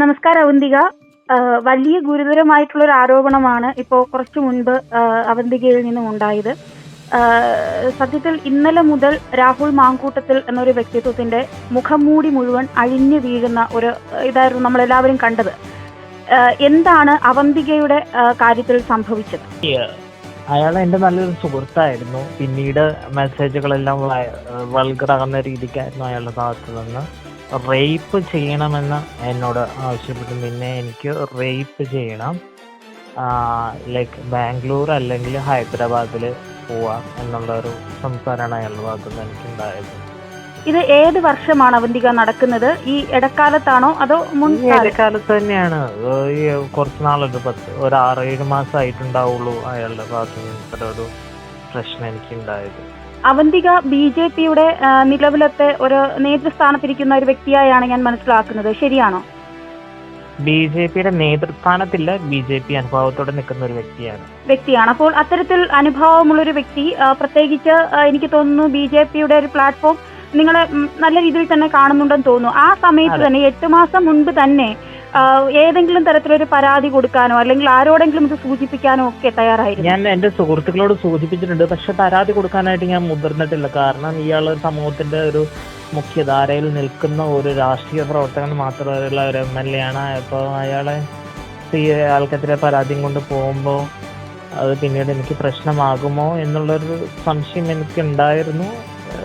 നമസ്കാരം അവന്തിക. വലിയ ഗുരുതരമായിട്ടുള്ള ഒരു ആരോപണമാണ് ഇപ്പോൾ കുറച്ചു മുൻപ് അവന്തികയിൽ നിന്നും ഉണ്ടായത്. സത്യത്തിൽ ഇന്നലെ മുതൽ രാഹുൽ മാങ്കൂട്ടത്തിൽ എന്നൊരു വ്യക്തിത്വത്തിന്റെ മുഖം മൂടി മുഴുവൻ അഴിഞ്ഞു വീഴുന്ന ഒരു ഇതായിരുന്നു നമ്മൾ എല്ലാവരും കണ്ടത് എന്താണ് അവന്തികയുടെ കാര്യത്തിൽ സംഭവിച്ചത്? അയാൾ എന്റെ നല്ലൊരു സുഹൃത്തായിരുന്നു. പിന്നീട് മെസ്സേജുകളെല്ലാം വൾഗറാകുന്ന രീതിക്കായിരുന്നു അയാളുടെ ഭാഗത്തു നിന്ന് റേപ്പ് ചെയ്യണമെന്ന് എന്നോട് ആവശ്യപ്പെട്ടു. പിന്നെ എനിക്ക് റേപ്പ് ചെയ്യണം. ലൈക്ക് ബാംഗ്ലൂർ അല്ലെങ്കിൽ ഹൈദരാബാദിൽ പോവാം എന്നുള്ള ഒരു സംസാരമാണ് അയാളുടെ ഭാഗത്തുനിന്ന് എനിക്കുണ്ടായത്. ഇത് ഏത് വർഷമാണ് അവന്തിക നടക്കുന്നത്? ഈ ഇടക്കാലത്താണോ അതോ മുൻ ഇടക്കാലത്ത് തന്നെയാണ്. ഈ കുറച്ച് നാളുണ്ട് പത്ത് ഒരു ആറ് ഏഴ് മാസം ആയിട്ടുണ്ടാവുള്ളൂ അയാളുടെ ഭാഗത്ത് നിന്ന് ഇത്ര ഒരു പ്രശ്നം എനിക്ക് ഉണ്ടായത് അവന്തിക ബി ജെ പിയുടെ നിലവിലത്തെ ഒരു നേതൃസ്ഥാനത്തിരിക്കുന്ന ഒരു വ്യക്തിയായാണ് ഞാൻ മനസ്സിലാക്കുന്നത്. ശരിയാണോ? ബി ജെ പിയുടെ നേതൃസ്ഥാനത്തില്ല ബി ജെ പി അനുഭവത്തോടെ നിൽക്കുന്ന ഒരു വ്യക്തിയാണ്. വ്യക്തിയാണ്. അപ്പോൾ അത്തരത്തിൽ അനുഭവമുള്ള ഒരു വ്യക്തി പ്രത്യേകിച്ച് എനിക്ക് തോന്നുന്നു ബി ജെ പിയുടെ ഒരു പ്ലാറ്റ്ഫോം നിങ്ങളെ നല്ല രീതിയിൽ തന്നെ കാണുന്നുണ്ടെന്ന് തോന്നുന്നു. ആ സമയത്ത് തന്നെ എട്ട് മാസം മുൻപ് തന്നെ ഏതെങ്കിലും തരത്തിലൊരു പരാതി കൊടുക്കാനോ അല്ലെങ്കിൽ ആരോടെങ്കിലും ഇത് സൂചിപ്പിക്കാനോ ഒക്കെ തയ്യാറായിരുന്നു? ഞാൻ എന്റെ സുഹൃത്തുക്കളോട് സൂചിപ്പിച്ചിട്ടുണ്ട്. പക്ഷെ പരാതി കൊടുക്കാനായിട്ട് ഞാൻ മുതിർന്നിട്ടില്ല. കാരണം ഇയാൾ സമൂഹത്തിന്റെ ഒരു മുഖ്യധാരയിൽ നിൽക്കുന്ന ഒരു രാഷ്ട്രീയ പ്രവർത്തകൻ മാത്രമല്ല ഒരു എം എൽ എ ആണ് അപ്പോൾ അയാളെ ആൾക്കെതിരെ പരാതിയും കൊണ്ട് പോകുമ്പോൾ അത് പിന്നീട് എനിക്ക് പ്രശ്നമാകുമോ എന്നുള്ളൊരു സംശയം എനിക്ക് ഉണ്ടായിരുന്നു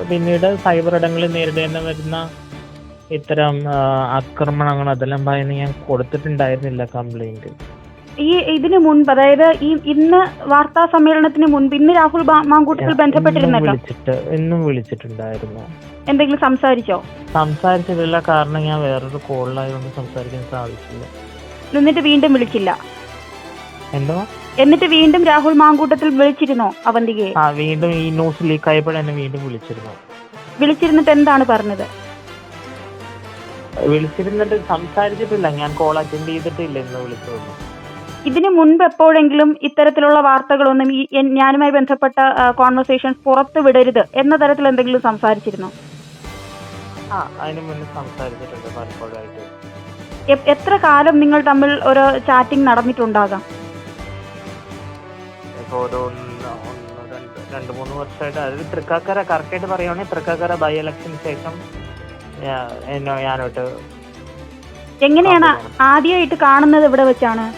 പിന്നീട് സൈബർ ഇടങ്ങളിൽ നേരിടേണ്ടി വരുന്ന ഇത്തരം ആക്രമണങ്ങൾ അതെല്ലാം ഭയന്ന് ഞാൻ കൊടുത്തിട്ടുണ്ടായിരുന്നില്ല കംപ്ലൈന്റ് ഈ ഇതിനു മുൻപ് അതായത് ഈ ഇന്ന് വാർത്താ സമ്മേളനത്തിന് മുൻപ് ഇന്ന് രാഹുൽ മാങ്കൂട്ടത്തിൽ ബന്ധപ്പെട്ടിരുന്ന ബന്ധപ്പെട്ടിരുന്നല്ലോ. ഇന്നും വിളിച്ചിട്ടുണ്ടായിരുന്നു. എന്തെങ്കിലും സംസാരിച്ചോ? സംസാരിച്ചിട്ടില്ല കാരണം ഞാൻ വേറൊരു കോളിലായതുകൊണ്ട് സംസാരിക്കാൻ സാധിച്ചില്ല. എന്നിട്ട് വീണ്ടും വിളിച്ചില്ല. എന്തോ? എന്നിട്ട് വീണ്ടും രാഹുൽ മാങ്കൂട്ടത്തിൽ വിളിച്ചിരുന്നോ അവന്തികയെ? ആ വീണ്ടും ഈ ന്യൂസ് ലീക്ക് ആയപ്പോൾ എന്നെ വീണ്ടും വിളിച്ചിരുന്നു. വിളിച്ചിരുന്നിട്ട് എന്താണ് പറഞ്ഞത്? വിളിച്ചിരുന്നിട്ട് സംസാരിച്ചിട്ടില്ല. ഞാൻ കോൾ അറ്റൻഡ് ചെയ്തിട്ടില്ല എന്ന് വിളിച്ചതൊന്നും ഇതിനു മുൻപ് എപ്പോഴെങ്കിലും ഇത്തരത്തിലുള്ള വാർത്തകളൊന്നും ഈ എൻ- ഞാനുമായി ബന്ധപ്പെട്ട കോൺവെർസേഷൻസ് പുറത്തു വിടരുത് എന്ന തരത്തിൽ എന്തെങ്കിലും സംസാരിച്ചിരുന്നോ? ആ അതിന് മുന്നേ സംസാരിച്ചിട്ടുണ്ട് പലപ്പോഴായിട്ട്. എ- എത്ര കാലം നിങ്ങൾ തമ്മിൽ ഒരു ചാറ്റിംഗ് നടന്നിട്ടുണ്ടാകാം? ഇപ്പൊ ഒരു ഒന്ന് ഒന്ന് രണ്ട് രണ്ട് മൂന്ന് വർഷമായിട്ട്. അതായത് തൃക്കാക്കര കറക്റ്റായിട്ട് പറയുവാണെങ്കിൽ തൃക്കാക്കര ബൈ ഇലക്ഷന് ശേഷം എന്നോ ഞാനോട്ട് എങ്ങനെയാണ് ആദ്യമായിട്ട് കാണുന്നത് ഇവിടെ വെച്ചാണ്?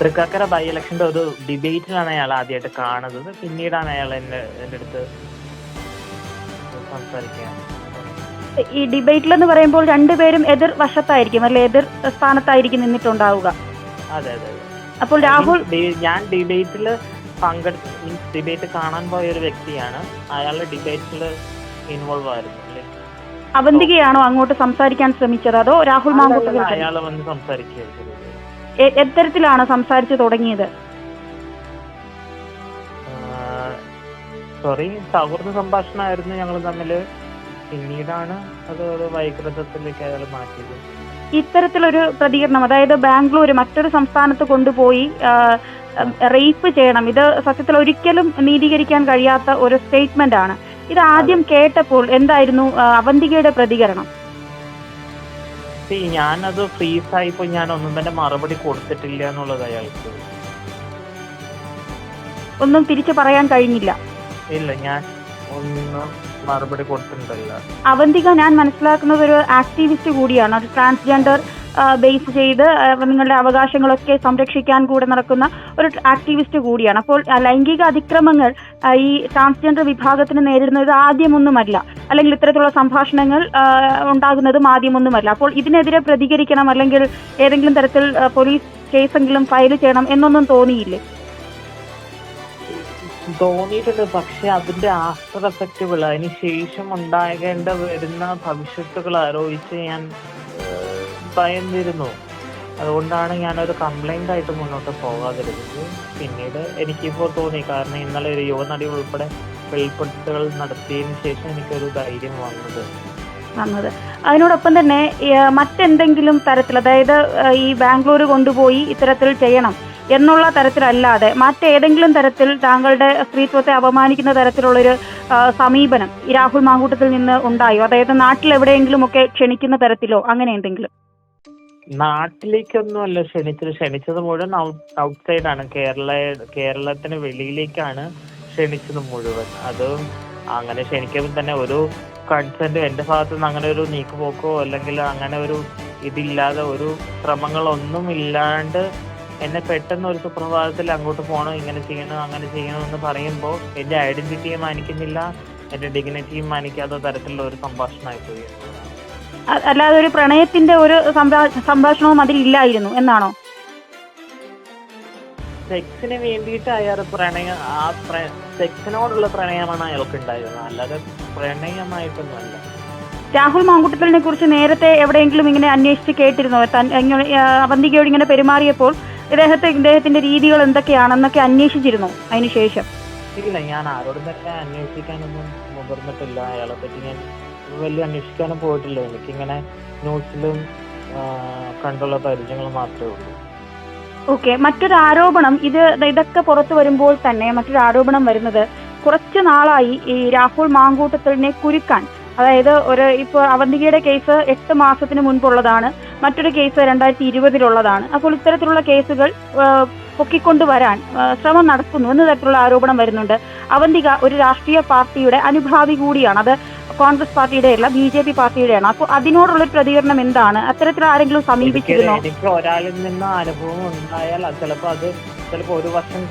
തൃക്കാക്കര ബൈ ഇലക്ഷന്റെ ഒരു ഡിബേറ്റിലാണ് അയാൾ ആദ്യമായിട്ട് കാണുന്നത്. പിന്നീടാണ് അയാൾ എന്നെ എന്റെ അടുത്ത് സംസാരിക്കുക ഈ ഡിബേറ്റിൽ എന്ന് പറയുമ്പോൾ രണ്ടുപേരും എതിർ വശത്തായിരിക്കും അല്ലെ എതിർ സ്ഥാനത്തായിരിക്കും നിന്നിട്ടുണ്ടാവുക. അതെ അതെ അതെ. അപ്പോൾ രാഹുൽ ഡി- ഞാൻ ഡിബേറ്റിൽ പങ്കെടുത്ത് മീൻസ് ഡിബേറ്റ് കാണാൻ പോയ ഒരു വ്യക്തിയാണ്. അയാളുടെ ഡിബേറ്റിൽ ഇൻവോൾവ് ആയിരുന്നു. അവന്തികയാണോ അങ്ങോട്ട് സംസാരിക്കാൻ ശ്രമിച്ചത്? അതോ രാഹുൽ മാങ്കൂട്ടത്തിൽ എത്തരത്തിലാണ് സംസാരിച്ചു തുടങ്ങിയത്? സോറി സൗഹൃദ സംഭാഷണമായിരുന്നു ഞങ്ങൾ തമ്മിൽ പിന്നീടാണ് അത് ഒരു വൈകൃതത്തിലേക്ക് അയാൾ മാറ്റിയത്. ഇത്തരത്തിലൊരു പ്രതികരണം അതായത് ബാംഗ്ലൂർ മറ്റൊരു സംസ്ഥാനത്ത് കൊണ്ടുപോയി റേപ്പ് ചെയ്യണം. ഇത് സത്യത്തിൽ ഒരിക്കലും നീതീകരിക്കാൻ കഴിയാത്ത ഒരു സ്റ്റേറ്റ്മെന്റ് ആണ്. ഇത് ആദ്യം കേട്ടപ്പോൾ എന്തായിരുന്നു അവന്തികയുടെ പ്രതികരണം? ഞാനത് ഫ്രീസ് ആയിപ്പോ ഞാൻ ഒന്നും തന്നെ മറുപടി കൊടുത്തിട്ടില്ല എന്നുള്ളത് അയാൾക്ക്. ഒന്നും തിരിച്ചു പറയാൻ കഴിഞ്ഞില്ല. ഇല്ല ഞാൻ ഒന്നും മറുപടി കൊടുത്തിട്ടില്ല അവന്തിക ഞാൻ മനസ്സിലാക്കുന്നത് ഒരു ആക്ടിവിസ്റ്റ് കൂടിയാണ് ഒരു ട്രാൻസ്ജെൻഡർ ബേസ് ചെയ്ത് നിങ്ങളുടെ അവകാശങ്ങളൊക്കെ സംരക്ഷിക്കാൻ കൂടെ നടക്കുന്ന ഒരു ആക്ടിവിസ്റ്റ് കൂടിയാണ്. അപ്പോൾ ലൈംഗിക അതിക്രമങ്ങൾ ഈ ട്രാൻസ്ജെൻഡർ വിഭാഗത്തിന് നേരിടുന്നത് ആദ്യമൊന്നുമല്ല. അല്ലെങ്കിൽ ഇത്തരത്തിലുള്ള സംഭാഷണങ്ങൾ ഉണ്ടാകുന്നതും ആദ്യമൊന്നുമല്ല. അപ്പോൾ ഇതിനെതിരെ പ്രതികരിക്കണം അല്ലെങ്കിൽ ഏതെങ്കിലും തരത്തിൽ പോലീസ് കേസെങ്കിലും ഫയൽ ചെയ്യണം എന്നൊന്നും തോന്നിയില്ലേ? തോന്നിയിട്ടുണ്ട്. പക്ഷെ അതിന്റെ ആഫ്റ്റർ എഫക്റ്റുകൾ അതിന് ശേഷം ഉണ്ടാകേണ്ട വരുന്ന ഭവിഷ്യത്തുകൾ ആലോചിച്ച് ഞാൻ ഭയന്നിരുന്നു. അതുകൊണ്ടാണ് ഞാനൊരു കംപ്ലൈന്റ് ആയിട്ട് മുന്നോട്ട് പോകാതിരുന്നത്. പിന്നീട് എനിക്കിപ്പോൾ തോന്നി കാരണം ഇന്നലെ ഒരു യുവനടി ഉൾപ്പെടെ വെളിപ്പെടുത്തലുകൾ നടത്തിയതിനു ശേഷം എനിക്കൊരു ധൈര്യം വന്നത്. വന്നത്. അതിനോടൊപ്പം തന്നെ മറ്റെന്തെങ്കിലും തരത്തിൽ അതായത് ഈ ബാംഗ്ലൂർ കൊണ്ടുപോയി ഇത്തരത്തിൽ ചെയ്യണം എന്നുള്ള തരത്തിലല്ലാതെ മറ്റേതെങ്കിലും തരത്തിൽ താങ്കളുടെ സ്ത്രീത്വത്തെ അപമാനിക്കുന്ന തരത്തിലുള്ളൊരു സമീപനം ഈ രാഹുൽ മാങ്കൂട്ടത്തിൽ നിന്ന് ഉണ്ടായോ? അതായത് നാട്ടിൽ എവിടെയെങ്കിലും ഒക്കെ ക്ഷണിക്കുന്ന തരത്തിലോ അങ്ങനെ എന്തെങ്കിലും? നാട്ടിലേക്കൊന്നും അല്ല ക്ഷണിച്ചത്. ക്ഷണിച്ചത് മുഴുവൻ ഔട്ട് സൈഡ് ആണ് കേരള കേരളത്തിന് വെളിയിലേക്കാണ് ക്ഷണിച്ചത് മുഴുവൻ. അത് അങ്ങനെ ക്ഷണിക്കുമ്പോൾ തന്നെ ഒരു കൺസെന്റ് എന്റെ ഭാഗത്തു നിന്ന് അങ്ങനെ ഒരു നീക്കുപോക്കോ അല്ലെങ്കിൽ അങ്ങനെ ഒരു ഇതില്ലാതെ ഒരു ശ്രമങ്ങളൊന്നും ഇല്ലാണ്ട് എന്നെ പെട്ടെന്ന് ഒരു സുപ്രഭാതത്തിൽ അങ്ങോട്ട് പോകണം ഇങ്ങനെ ചെയ്യണം അങ്ങനെ ചെയ്യണം എന്ന് പറയുമ്പോൾ എന്റെ ഐഡന്റിറ്റിയെ മാനിക്കുന്നില്ല എന്റെ ഡിഗ്നിറ്റിയും മാനിക്കാത്ത തരത്തിലുള്ള ഒരു സംഭാഷണമായി പോയി അല്ലാതെ ഒരു പ്രണയത്തിന്റെ ഒരു സംഭാ- സംഭാഷണവും അതിലില്ലായിരുന്നു എന്നാണോ? സെക്സിന് വേണ്ടിയിട്ട് അയാൾ പ്രണയം ആ സെക്സിനോടുള്ള പ്രണയമാണ് അയാൾക്ക് ഉണ്ടായിരുന്നത് അല്ലാതെ പ്രണയമായിട്ടൊന്നുമല്ല. രാഹുൽ മാങ്കുട്ടത്തലിനെ കുറിച്ച് നേരത്തെ എവിടെയെങ്കിലും ഇങ്ങനെ അന്വേഷിച്ച് കേട്ടിരുന്നോ? അവന്തികയോട് ഇങ്ങനെ പെരുമാറിയപ്പോൾ ഇദ്ദേഹത്തെ ഇദ്ദേഹത്തിന്റെ രീതികൾ എന്തൊക്കെയാണെന്നൊക്കെ അന്വേഷിച്ചിരുന്നു അതിനുശേഷം? ഇല്ല ഞാൻ ആരോടും തന്നെ അന്വേഷിക്കാനൊന്നും മുതിർന്നിട്ടില്ല. അയാളെ പറ്റി ഞാൻ വലിയ അന്വേഷിക്കാനും പോയിട്ടില്ല. എനിക്കിങ്ങനെ ന്യൂസിലും കണ്ടുള്ള പരിചയങ്ങൾ മാത്രമേ ഉള്ളൂ. ഓക്കെ മറ്റൊരു ആരോപണം ഇത് ഇതൊക്കെ പുറത്തു വരുമ്പോൾ തന്നെ മറ്റൊരു ആരോപണം വരുന്നത് കുറച്ചു നാളായി ഈ രാഹുൽ മാങ്കൂട്ടത്തിലിനെ കുരുക്കാൻ. അതായത് ഒരു ഇപ്പോൾ അവന്തികയുടെ കേസ് എട്ട് മാസത്തിന് മുൻപുള്ളതാണ് മറ്റൊരു കേസ് രണ്ടായിരത്തി ഇരുപതിലുള്ളതാണ് അപ്പോൾ ഇത്തരത്തിലുള്ള കേസുകൾ പൊക്കിക്കൊണ്ടുവരാൻ ശ്രമം നടത്തുന്നു എന്ന തരത്തിലുള്ള ആരോപണം വരുന്നുണ്ട്. അവന്തിക ഒരു രാഷ്ട്രീയ പാർട്ടിയുടെ അനുഭാവി കൂടിയാണ്. അത് കോൺഗ്രസ് പാർട്ടിയുടെ അല്ല ബി ജെ പി പാർട്ടിയുടെയാണ്. അപ്പോൾ അതിനോടുള്ള പ്രതികരണം എന്താണ്? അത്തരത്തിൽ ആരെങ്കിലും സമീപിച്ചിരുന്നോ? എനിക്ക് ഒരാളിൽ നിന്ന് അനുഭവം ഉണ്ടായാൽ അത് ചിലപ്പോൾ അത് ചിലപ്പോൾ ഒരു വർഷം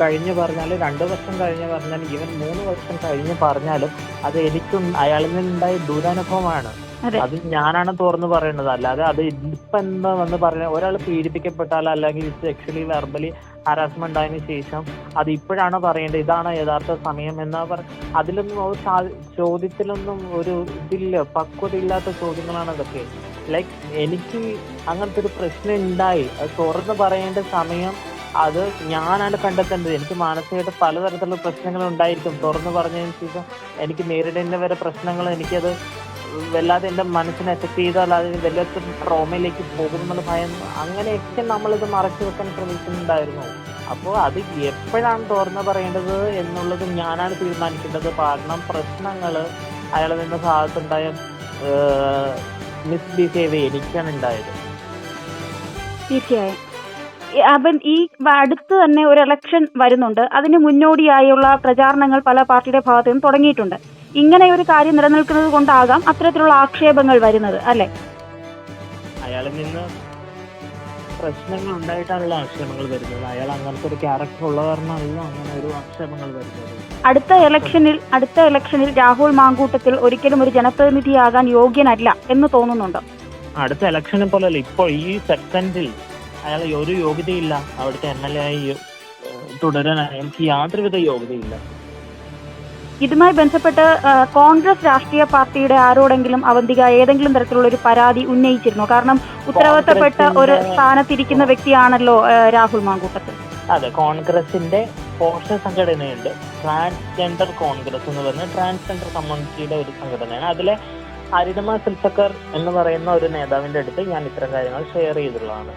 കഴിഞ്ഞു പറഞ്ഞാൽ രണ്ട് വർഷം കഴിഞ്ഞ് പറഞ്ഞാൽ ഈവൻ മൂന്ന് വർഷം കഴിഞ്ഞ് പറഞ്ഞാലും അത് എനിക്കും അയാളിൽ നിന്നുണ്ടായ ദുരനുഭവമാണ്. അതെ. അത് ഞാനാണ് തുറന്നു പറയുന്നത്. അല്ലാതെ അത് ഇപ്പൊ എന്താ വന്ന് പറഞ്ഞ ഒരാൾ പീഡിപ്പിക്കപ്പെട്ടാൽ അല്ലെങ്കിൽ സെക്ഷലി വെർബലി ഹറാസ്മെന്റ് ആയതിനു ശേഷം അത് ഇപ്പോഴാണ് പറയേണ്ടത്? ഇതാണ് യഥാർത്ഥ സമയം എന്നാ പറ അതിലൊന്നും ഒരു ചോദ്യത്തിലൊന്നും ഒരു ഇതില്ല പക്വത ഇല്ലാത്ത ചോദ്യങ്ങളാണ് അതൊക്കെ. ലൈക്ക് എനിക്ക് അങ്ങനത്തെ ഒരു പ്രശ്നം ഉണ്ടായി. അത് തുറന്ന് പറയേണ്ട സമയം അത് ഞാനാണ് കണ്ടെത്തേണ്ടത്. എനിക്ക് മാനസികമായിട്ട് പലതരത്തിലുള്ള പ്രശ്നങ്ങൾ ഉണ്ടായിരിക്കും. തുറന്ന് പറഞ്ഞതിന് ശേഷം എനിക്ക് നേരിടേണ്ട വരെ പ്രശ്നങ്ങൾ എനിക്കത് വല്ലാതെ എന്റെ മനസ്സിനെ എഫക്ട് ചെയ്താൽ അത് വല്ലാത്ത ട്രോമയിലേക്ക് പോകുമെന്നുള്ള ഭയം. അങ്ങനെയൊക്കെ നമ്മളിത് മറച്ചു വെക്കാൻ ശ്രമിക്കുന്നുണ്ടായിരുന്നു. അപ്പോൾ അത് എപ്പോഴാണ് തുറന്നു പറയേണ്ടത് എന്നുള്ളത് ഞാനാണ് തീരുമാനിക്കേണ്ടത്. കാരണം പ്രശ്നങ്ങൾ അയാളെ നിന്ന ഭാഗത്തുണ്ടായ മിസ്ബിഹേവ് എനിക്കാണ് ഉണ്ടായത്. തീർച്ചയായും. അവൻ ഈ അടുത്ത് തന്നെ ഒരു ഇലക്ഷൻ വരുന്നുണ്ട്. അതിന് മുന്നോടിയായുള്ള പ്രചാരണങ്ങൾ പല പാർട്ടിയുടെ ഭാഗത്തു നിന്നും തുടങ്ങിയിട്ടുണ്ട്. ഇങ്ങനെ ഒരു കാര്യം നിലനിൽക്കുന്നത് കൊണ്ടാകാം അത്തരത്തിലുള്ള ആക്ഷേപങ്ങൾ വരുന്നത് അല്ലെ? അയാളിൽ നിന്ന് പ്രശ്നങ്ങൾ ഉണ്ടായിട്ടാണല്ലോ ആക്ഷേപങ്ങൾ വരുന്നത്. അയാൾ അങ്ങനത്തെ ഒരു ക്യാരക്ടർ ഉള്ള കാരണമല്ല അങ്ങനെ ഒരു ആക്ഷേപങ്ങൾ വരുന്നത്. അടുത്ത ഇലക്ഷനിൽ അടുത്ത ഇലക്ഷനിൽ രാഹുൽ മാങ്കൂട്ടത്തിൽ ഒരിക്കലും ഒരു ജനപ്രതിനിധിയാകാൻ യോഗ്യനല്ല എന്ന് തോന്നുന്നുണ്ടോ? അടുത്ത ഇലക്ഷനെ പോലെ ഇപ്പോൾ ഈ സെക്കൻഡിൽ അയാൾ ഒരു യോഗ്യതയില്ല. അവിടുത്തെ എം എൽ എ ആയി തുടരാൻ അയാൾക്ക് യാതൊരുവിധ യോഗ്യതയില്ല. ഇതുമായി ബന്ധപ്പെട്ട് കോൺഗ്രസ് രാഷ്ട്രീയ പാർട്ടിയുടെ ആരോടെങ്കിലും അവന്തിക ഏതെങ്കിലും തരത്തിലുള്ള ഒരു പരാതി ഉന്നയിച്ചിരുന്നു? കാരണം ഉത്തരവാദിത്തപ്പെട്ട ഒരു സ്ഥാനത്തിരിക്കുന്ന വ്യക്തിയാണല്ലോ രാഹുൽ മാങ്കൂട്ടത്തിൽ. അതെ കോൺഗ്രസിന്റെ പോഷക സംഘടനയുണ്ട്. ട്രാൻസ്ജെൻഡർ കോൺഗ്രസ് എന്ന് പറഞ്ഞ ട്രാൻസ്ജെൻഡർ കമ്മ്യൂണിറ്റിയുടെ ഒരു സംഘടനയാണ്. അതിലെ അരിതമ സിൽസക്കർ എന്ന് പറയുന്ന ഒരു നേതാവിന്റെ അടുത്ത് ഞാൻ ഇത്തരം കാര്യങ്ങൾ ഷെയർ ചെയ്തിട്ടുള്ളതാണ്.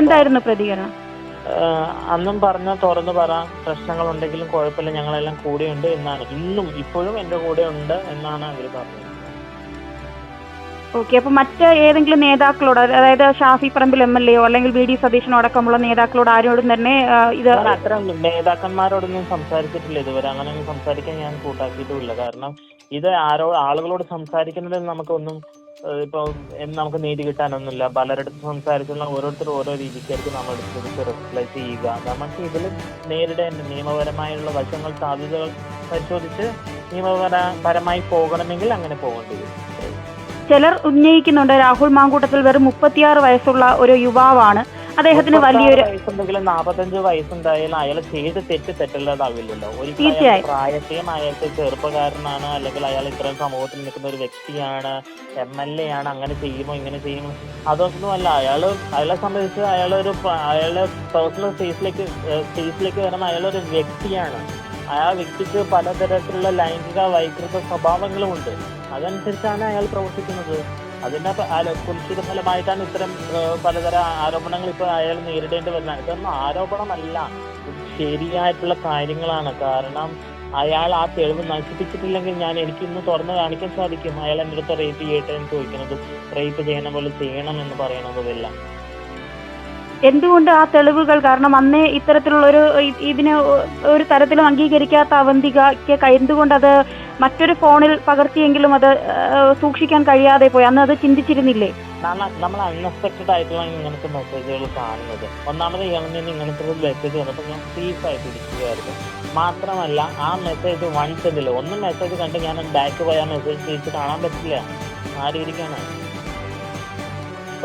എന്തായിരുന്നു പ്രതികരണം? അന്നും പറഞ്ഞ തുറന്നു പറ. പ്രശ്നങ്ങൾ ഉണ്ടെങ്കിലും കുഴപ്പമില്ല ഞങ്ങളെല്ലാം ഉണ്ട് എന്നാണ്. ഇന്നും ഇപ്പോഴും എന്റെ കൂടെ ഉണ്ട് എന്നാണ് അവർ പറഞ്ഞത്. ഓക്കെ അപ്പൊ മറ്റ് ഏതെങ്കിലും നേതാക്കളോട് അതായത് ഷാഫി പറമ്പിൽ എം എൽ എയോ അല്ലെങ്കിൽ വി ഡി സതീശനോ അടക്കമുള്ള നേതാക്കളോട് ആരോടും തന്നെ ഇത് അത്ര നേതാക്കന്മാരോടൊന്നും സംസാരിച്ചിട്ടില്ല ഇതുവരെ. അങ്ങനെ സംസാരിക്കാൻ ഞാൻ കൂട്ടാക്കിയിട്ടുമില്ല. കാരണം ഇത് ആരോ ആളുകളോട് സംസാരിക്കുന്നതിൽ നമുക്കൊന്നും ഇപ്പൊ നമുക്ക് നീതി കിട്ടാനൊന്നുമില്ല. പലരിടത്തും സംസാരിച്ചുള്ള ഓരോരുത്തരും ഓരോ രീതിക്കായിരിക്കും നമ്മൾ എടുത്ത് റിപ്ലൈ ചെയ്യുക. നമുക്ക് ഇതിൽ നേരിടേണ്ട നിയമപരമായുള്ള വശങ്ങൾ സാധ്യതകൾ പരിശോധിച്ച് നിയമപര പരമായി പോകണമെങ്കിൽ അങ്ങനെ പോകേണ്ടി വരും. ചിലർ ഉന്നയിക്കുന്നുണ്ട് രാഹുൽ മാങ്കൂട്ടത്തിൽ വെറും മുപ്പത്തിയാറ് വയസ്സുള്ള ഒരു യുവാവാണ് അദ്ദേഹത്തിന് വലിയൊരു വയസ്സുണ്ടെങ്കിലും നാപ്പത്തഞ്ച് വയസ്സുണ്ടായാലും അയാൾ ചെയ്ത് തെറ്റ് തെറ്റല്ലാതാവില്ലല്ലോ ഒരിക്കലും അയാൾ തീർച്ചയായും. പ്രായത്തെയും അയാൾക്ക് ചെറുപ്പക്കാരനാണ് അല്ലെങ്കിൽ അയാൾ ഇത്രയും സമൂഹത്തിൽ നിൽക്കുന്ന ഒരു വ്യക്തിയാണ് എം എൽ എ ആണ് അങ്ങനെ ചെയ്യുമോ ഇങ്ങനെ ചെയ്യുമോ? അതൊന്നുമല്ല. അയാൾ അയാളെ സംബന്ധിച്ച് അയാളൊരു അയാളെ അയാളുടെ പേഴ്സണൽ സ്പേസിലേക്ക് സ്പേസിലേക്ക് വരുന്ന അയാളൊരു വ്യക്തിയാണ്. ആ വ്യക്തിക്ക് പലതരത്തിലുള്ള ലൈംഗിക വൈകൃത സ്വഭാവങ്ങളും സ്വഭാവങ്ങളുമുണ്ട്. അതനുസരിച്ചാണ് അയാൾ പ്രവർത്തിക്കുന്നത്. അതിന്റെ കുൽസിത ഫലമായിട്ടാണ് ഇത്തരം പലതരം ആരോപണങ്ങൾ ഇപ്പൊ അയാൾ നേരിടേണ്ടി വരുന്നത്. ഇതൊന്നും ആരോപണമല്ല. ശരിയായിട്ടുള്ള കാര്യങ്ങളാണ്. കാരണം അയാൾ ആ തെളിവ് നശിപ്പിച്ചിട്ടില്ലെങ്കിൽ ഞാൻ എനിക്ക് ഇന്ന് തുറന്നു കാണിക്കാൻ സാധിക്കും. അയാൾ എന്റെ അടുത്ത് റേപ്പ് ചെയ്യട്ടെ എന്ന് ചോദിക്കുന്നതും. റേപ്പ് ചെയ്യണ പോലെ ചെയ്യണം എന്ന് പറയണതുമെല്ലാം എന്തുകൊണ്ട് ആ തെളിവുകൾ? കാരണം അന്നേ ഇത്തരത്തിലുള്ള ഒരു ഇതിനെ ഒരു തരത്തിലും അംഗീകരിക്കാത്ത അവന്തികയ്ക്ക് എന്തുകൊണ്ട് അത് മറ്റൊരു ഫോണിൽ പകർത്തിയെങ്കിലും അത് സൂക്ഷിക്കാൻ കഴിയാതെ പോയി. അന്ന് അത് ചിന്തിച്ചിരുന്നില്ലേ? നമ്മൾ അൺഎക്സ്പെക്ടഡ് ആയിട്ടാണ് ഇങ്ങനത്തെ മെസ്സേജുകൾ കാണുന്നത്. ഒന്നാമത് ഇയാളിൽ ഇങ്ങനത്തെ ഒരു മെസ്സേജ് വന്നപ്പോൾ ഞാൻ സീഫ് ആയിട്ട് ഇരിക്കുകയായിരുന്നു. മാത്രമല്ല ആ മെസ്സേജ് വൺ ഉണ്ടല്ലോ ഒന്ന് മെസ്സേജ് കണ്ട് ഞാൻ ബാക്ക് പോയി. ആ മെസ്സേജ് തിരിച്ച് കാണാൻ പറ്റില്ല. ആ രീതിക്കാണ്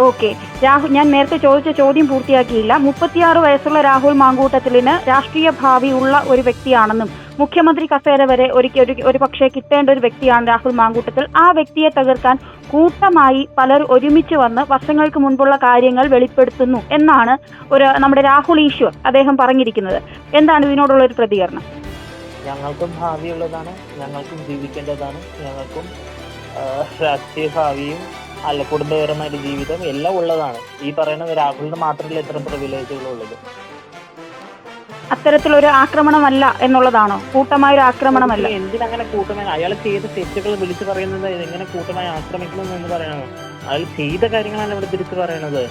ഓക്കെ. രാഹുൽ ഞാൻ നേരത്തെ ചോദിച്ച ചോദ്യം പൂർത്തിയാക്കിയില്ല. മുപ്പത്തിയാറ് വയസ്സുള്ള രാഹുൽ മാങ്കൂട്ടത്തിലിന് രാഷ്ട്രീയ ഭാവി ഉള്ള ഒരു വ്യക്തിയാണെന്നും മുഖ്യമന്ത്രി കസേര വരെ ഒരിക്കൽ ഒരു പക്ഷേ കിട്ടേണ്ട ഒരു വ്യക്തിയാണ് രാഹുൽ മാങ്കൂട്ടത്തിൽ. ആ വ്യക്തിയെ തകർക്കാൻ കൂട്ടമായി പലർ ഒരുമിച്ച് വന്ന് വർഷങ്ങൾക്ക് മുൻപുള്ള കാര്യങ്ങൾ വെളിപ്പെടുത്തുന്നു എന്നാണ് ഒരു നമ്മുടെ രാഹുൽ ഈശ്വർ അദ്ദേഹം പറഞ്ഞിരിക്കുന്നത്. എന്താണ് ഇതിനോടുള്ള ഒരു പ്രതികരണം? ഞങ്ങൾക്കും ഭാവിയുള്ളതാണ് ഞങ്ങൾക്കും ജീവിക്കേണ്ടതാണ് ഞങ്ങൾക്കും രാഷ്ട്രീയ ഭാവിയും അല്ല കുടുംബപരമായ ജീവിതം എല്ലാം ഉള്ളതാണ്. ഈ പറയുന്ന രാഹുലിന് മാത്രമല്ല ഇത്തരം പ്രിവിലേജുകൾ ഉള്ളത്. അത്തരത്തിലൊരു ആക്രമണമല്ല എന്നുള്ളതാണോ? കൂട്ടമായ ഒരു ആക്രമണമല്ല. എന്തിനങ്ങനെ കൂട്ടമായി? അയാൾ ചെയ്ത തെറ്റുകൾ വിളിച്ചു പറയുന്നത് എങ്ങനെ കൂട്ടമായി ആക്രമിക്കണം എന്ന് പറയണത്? അയാൾ ചെയ്ത കാര്യങ്ങളാണ് ഇവിടെ തിരിച്ചു പറയണത്.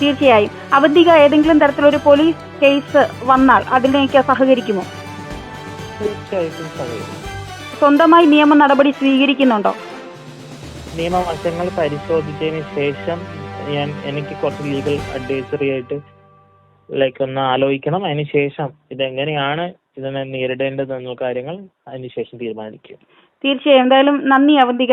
തീർച്ചയായും. അവധിക ഏതെങ്കിലും തരത്തിലൊരു പോലീസ് കേസ് വന്നാൽ അതിലേക്ക് സഹകരിക്കുമോ? തീർച്ചയായിട്ടും സഹകരിക്കും. സ്വന്തമായി നിയമ നടപടി സ്വീകരിക്കുന്നുണ്ടോ? നിയമവശങ്ങൾ പരിശോധിച്ചതിന് ശേഷം ഞാൻ എനിക്ക് കുറച്ച് ലീഗൽ അഡ്വൈസറി ആയിട്ട് ലൈക്ക് ഒന്ന് ആലോചിക്കണം. അതിന് ശേഷം ഇതെങ്ങനെയാണ് ഇതിനെ നേരിടേണ്ടത് എന്നുള്ള കാര്യങ്ങൾ അതിനുശേഷം തീരുമാനിക്കും തീർച്ചയായും. എന്തായാലും നന്ദി അവന്തിക